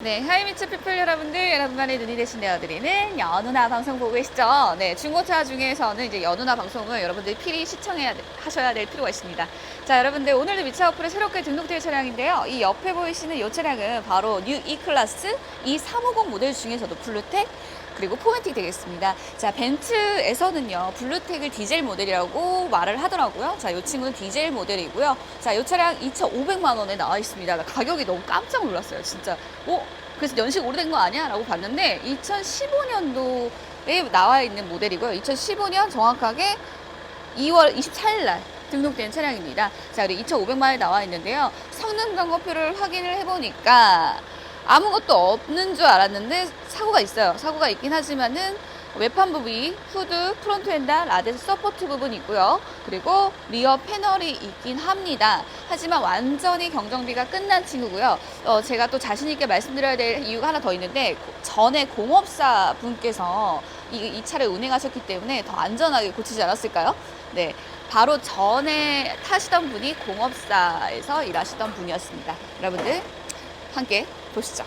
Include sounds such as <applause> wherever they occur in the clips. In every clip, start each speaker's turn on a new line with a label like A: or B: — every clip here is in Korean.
A: 네, 하이미츠 피플 여러분들, 여러분만의 눈이 대신 되어드리는 연우나 방송 보고 계시죠? 네, 중고차 중에서는 이제 연우나 방송을 여러분들 필히 시청해야, 돼- 하셔야 될 필요가 있습니다. 자, 여러분들, 오늘도 미차 어플에 새롭게 등록될 차량인데요. 이 옆에 보이시는 이 차량은 바로 뉴 E클래스 E350 모델 중에서도 블루텍, 그리고 포맨틱 되겠습니다. 자, 벤츠에서는요, 블루텍을 디젤 모델이라고 말을 하더라고요. 자, 이 친구는 디젤 모델이고요. 자, 이 차량 2,500만 원에 나와 있습니다. 나 가격이 너무 깜짝 놀랐어요, 진짜. 어? 그래서 연식 오래된 거 아니야? 라고 봤는데, 2015년도에 나와 있는 모델이고요. 2015년 정확하게 2월 24일 날 등록된 차량입니다. 자, 그리고 2,500만 원에 나와 있는데요. 성능 점검표를 확인을 해보니까 아무것도 없는 줄 알았는데 사고가 있어요. 사고가 있긴 하지만은 외판 부위, 후드, 프론트 엔다, 라데스 서포트 부분이 있고요. 그리고 리어 패널이 있긴 합니다. 하지만 완전히 경정비가 끝난 친구고요. 어, 제가 또 자신 있게 말씀드려야 될 이유가 하나 더 있는데 고- 전에 공업사 분께서 이, 이 차를 운행하셨기 때문에 더 안전하게 고치지 않았을까요? 네. 바로 전에 타시던 분이 공업사에서 일하시던 분이었습니다. 여러분들 함께 보시죠.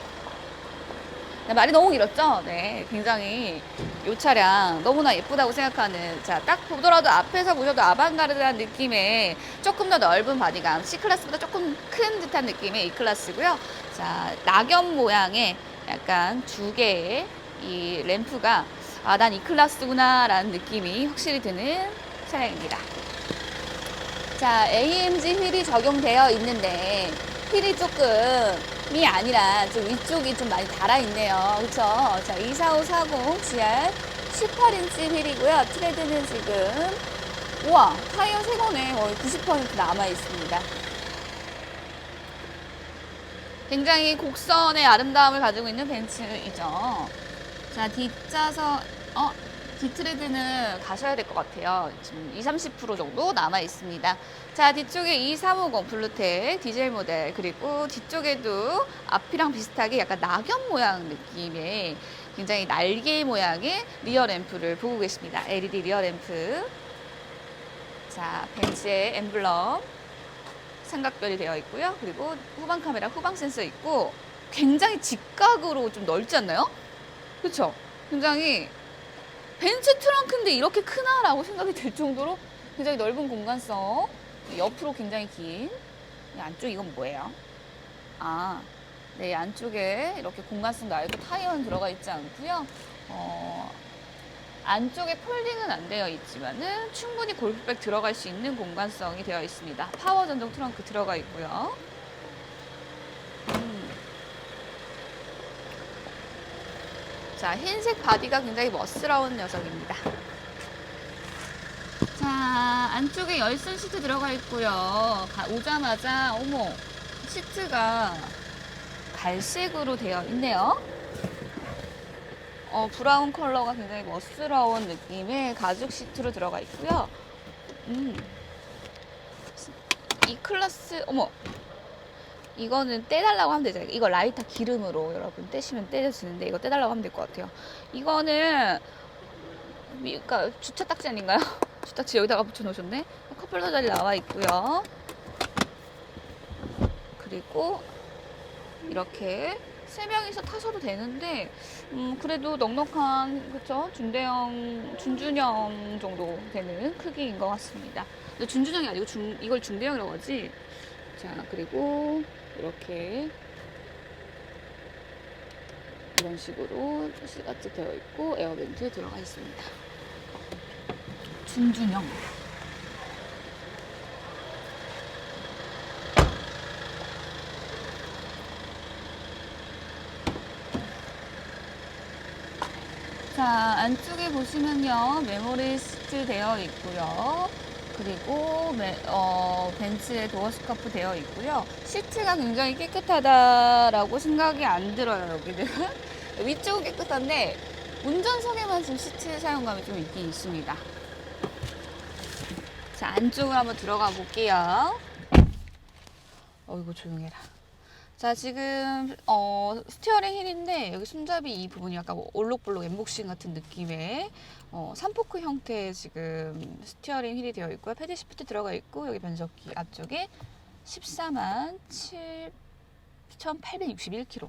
A: 네, 말이 너무 길었죠? 네, 굉장히 이 차량 너무나 예쁘다고 생각하는 자, 딱 보더라도 앞에서 보셔도 아방가르드한 느낌의 조금 더 넓은 바디감 C클래스보다 조금 큰 듯한 느낌의 E클래스고요. 자, 낙엽 모양의 약간 두 개의 이 램프가 아, 난 E클래스구나 라는 느낌이 확실히 드는 차량입니다. 자, AMG 휠이 적용되어 있는데 휠이 조금이 아니라 좀 위쪽이 좀 많이 달아 있네요. 그렇죠? 자, 24540 GR 18인치 휠이고요. 트레드는 지금 우와, 타이어 새 거네. 거의 90% 남아 있습니다. 굉장히 곡선의 아름다움을 가지고 있는 벤츠이죠. 자, 뒷좌석, 어, 뒤트레드는 가셔야 될 것 같아요. 지금 20, 30% 정도 남아 있습니다. 자, 뒤쪽에 2350 블루텍 디젤 모델, 그리고 뒤쪽에도 앞이랑 비슷하게 약간 낙엽 모양 느낌의 굉장히 날개 모양의 리어 램프를 보고 계십니다. LED 리어 램프. 자, 벤츠의 엠블럼. 삼각별이 되어 있고요. 그리고 후방 카메라, 후방 센서 있고 굉장히 직각으로 좀 넓지 않나요? 그렇죠? 굉장히 벤츠 트렁크인데 이렇게 크나라고 생각이 들 정도로 굉장히 넓은 공간성. 옆으로 굉장히 긴. 이 안쪽 이건 뭐예요? 아, 네, 안쪽에 이렇게 공간성 날고 타이어는 들어가 있지 않고요. 어, 안쪽에 폴딩은 안 되어 있지만은 충분히 골프백 들어갈 수 있는 공간성이 되어 있습니다. 파워 전동 트렁크 들어가 있고요. 음. 자, 흰색 바디가 굉장히 멋스러운 녀석입니다. 자, 안쪽에 열선 시트 들어가 있고요. 가- 오자마자, 어머, 시트가 갈색으로 되어 있네요. 어, 브라운 컬러가 굉장히 멋스러운 느낌의 가죽 시트로 들어가 있고요. 음. 이 클래스, 어머, 이거는 떼달라고 하면 되죠. 이거 라이터 기름으로 여러분 떼시면 떼져지는데 이거 떼달라고 하면 될 것 같아요. 이거는 미- 그러니까 주차 <laughs> 딱지 아닌가요? 주차지 여기다가 붙여놓으셨네. 컵홀더 자리 나와 있고요. 그리고 이렇게 세 명이서 타셔도 되는데 음, 그래도 넉넉한 그쵸 중대형 준준형 정도 되는 크기인 것 같습니다. 근데 준준형이 아니고 중, 이걸 중대형이라고 하지. 자 그리고 이렇게 이런 식으로 시가츠 되어 있고 에어벤트 들어가 있습니다. 준준형. 자, 안쪽에 보시면요. 메모리 시트 되어 있고요. 그리고 메- 어, 벤츠의 도어 스카프 되어 있고요. 시트가 굉장히 깨끗하다라고 생각이 안 들어요, 여기는. <laughs> 위쪽은 깨끗한데 운전석에만 지금 시트 사용감이 좀 있긴 있습니다. 자, 안쪽으로 한번 들어가 볼게요. 어이구, 조용해라. 자, 지금, 어, 스티어링 힐인데, 여기 손잡이 이 부분이 약간 뭐 올록볼록 엠복싱 같은 느낌의, 어, 삼포크 형태의 지금 스티어링 힐이 되어 있고요. 패드 시프트 들어가 있고, 여기 변속기 앞쪽에 14만 7,861km.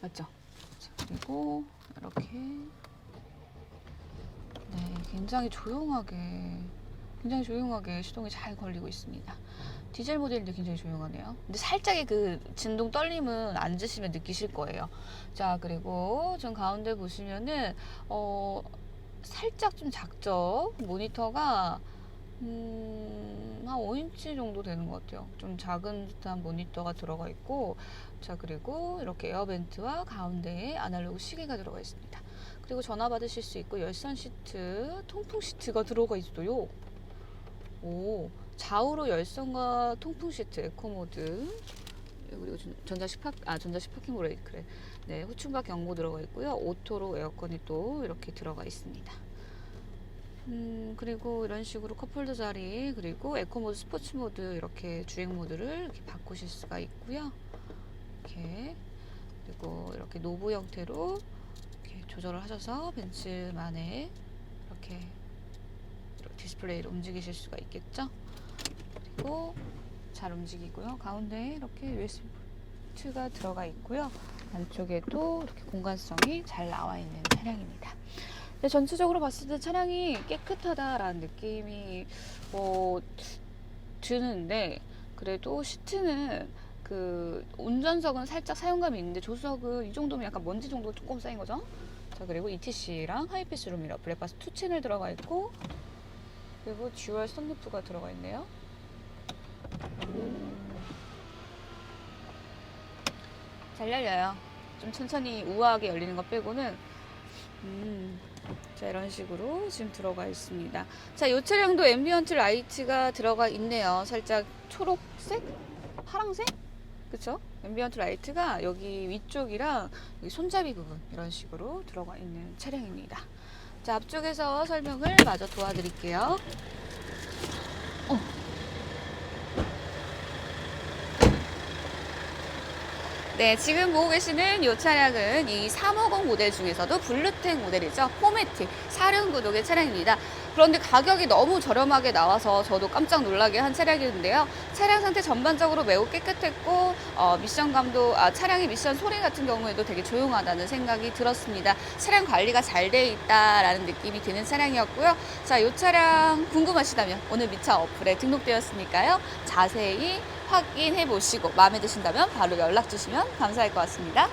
A: 맞죠? 자, 그리고 이렇게 네, 굉장히 조용하게 굉장히 조용하게 시동이 잘 걸리고 있습니다. 디젤 모델인데 굉장히 조용하네요. 근데 살짝의 그 진동 떨림은 앉으시면 느끼실 거예요. 자, 그리고 좀 가운데 보시면은 어 살짝 좀 작죠. 모니터가 음, 한 5인치 정도 되는 것 같아요. 좀 작은 듯한 모니터가 들어가 있고, 자, 그리고 이렇게 에어벤트와 가운데에 아날로그 시계가 들어가 있습니다. 그리고 전화 받으실 수 있고, 열선 시트, 통풍 시트가 들어가 있어요. 오, 좌우로 열선과 통풍 시트, 에코 모드. 그리고 전- 전자식 파, 아, 전자식 파킹 브레이크래. 네, 후충박 경고 들어가 있고요. 오토로 에어컨이 또 이렇게 들어가 있습니다. 음, 그리고 이런 식으로 컵홀더 자리, 그리고 에코 모드, 스포츠 모드 이렇게 주행 모드를 이렇게 바꾸실 수가 있고요. 이렇게 그리고 이렇게 노브 형태로 이렇게 조절을 하셔서 벤츠만의 이렇게 디스플레이를 움직이실 수가 있겠죠. 그리고 잘 움직이고요. 가운데 이렇게 포트가 들어가 있고요. 안쪽에도 이렇게 공간성이 잘 나와 있는 차량입니다. 근데 전체적으로 봤을 때 차량이 깨끗하다라는 느낌이 뭐 드는데 그래도 시트는 그 운전석은 살짝 사용감이 있는데 조수석은 이 정도면 약간 먼지 정도 조금 쌓인 거죠. 자 그리고 ETC랑 하이패스 룸미러 블랙박스 2 채널 들어가 있고 그리고 듀얼 선루프가 들어가 있네요. 잘 열려요. 좀 천천히 우아하게 열리는 거 빼고는 음, 자 이런 식으로 지금 들어가 있습니다. 자, 이 차량도 앰비언트 라이트가 들어가 있네요. 살짝 초록색, 파랑색, 그렇죠? 앰비언트 라이트가 여기 위쪽이랑 여기 손잡이 부분 이런 식으로 들어가 있는 차량입니다. 자, 앞쪽에서 설명을 마저 도와드릴게요. 어. 네, 지금 보고 계시는 이 차량은 이 350 모델 중에서도 블루텍 모델이죠. 포매틱 사륜 구동의 차량입니다. 그런데 가격이 너무 저렴하게 나와서 저도 깜짝 놀라게 한 차량이었는데요. 차량 상태 전반적으로 매우 깨끗했고 어, 미션감도 아, 차량의 미션 소리 같은 경우에도 되게 조용하다는 생각이 들었습니다. 차량 관리가 잘 돼 있다라는 느낌이 드는 차량이었고요. 자, 이 차량 궁금하시다면 오늘 미차 어플에 등록되었으니까요. 자세히 확인해 보시고 마음에 드신다면 바로 연락 주시면 감사할 것 같습니다.